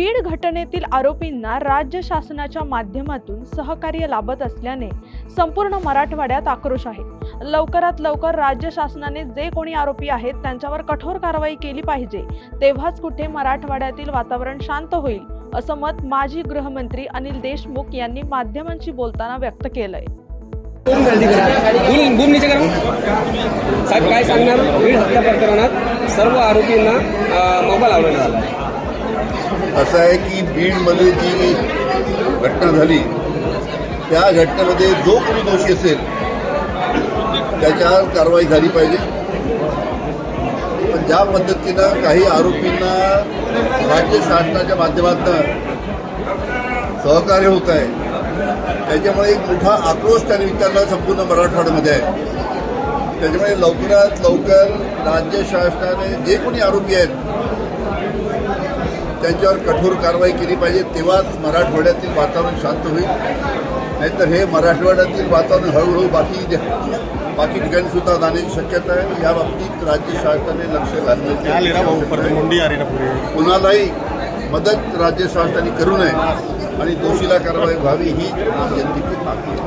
बीड घटनेतील आरोपींना राज्य शासनाच्या माध्यमातून सहकार्य लाभत असल्याने संपूर्ण मराठवाड्यात आक्रोश आहे. लवकरात लवकर राज्य शासनाने जे कोणी आरोपी आहेत त्यांच्यावर कठोर कारवाई केली पाहिजे तेव्हाच कुठे मराठवाड्यातील वातावरण शांत होईल असं मत माजी गृहमंत्री अनिल देशमुख यांनी माध्यमांशी बोलताना व्यक्त केलंय. साहेब काय सांगणार? प्रकरणात सर्व आरोपींना मोबाईल लावण्यात असं आहे की बीडमध्ये जी घटना झाली त्या घटनेमध्ये जो कोणी दोषी असेल त्याच्यावर कारवाई झाली पाहिजे. पण ज्या पद्धतीनं काही आरोपींना राज्य शासनाच्या माध्यमातून सहकार्य होत आहे त्याच्यामुळे एक मोठा आक्रोश त्या निमित्तानं संपूर्ण मराठवाड्यामध्ये आहे. त्याच्यामुळे लवकरात लवकर राज्य शासनाने जे कोणी आरोपी आहेत त्यांच्यावर कठोर कारवाई केली पाहिजे तेव्हाच मराठवाड्यातील वातावरण शांत होईल. नाहीतर हे मराठवाड्यातील वातावरण हळूहळू बाकी बाकी ठिकाणी सुद्धा जाण्याची शक्यता आहे. या बाबतीत राज्य शासनाने लक्ष घालण्याची कुणालाही मदत राज्य शासनाने करू नये आणि दोषीला कारवाई व्हावी ही जनतेची मागणी आहे.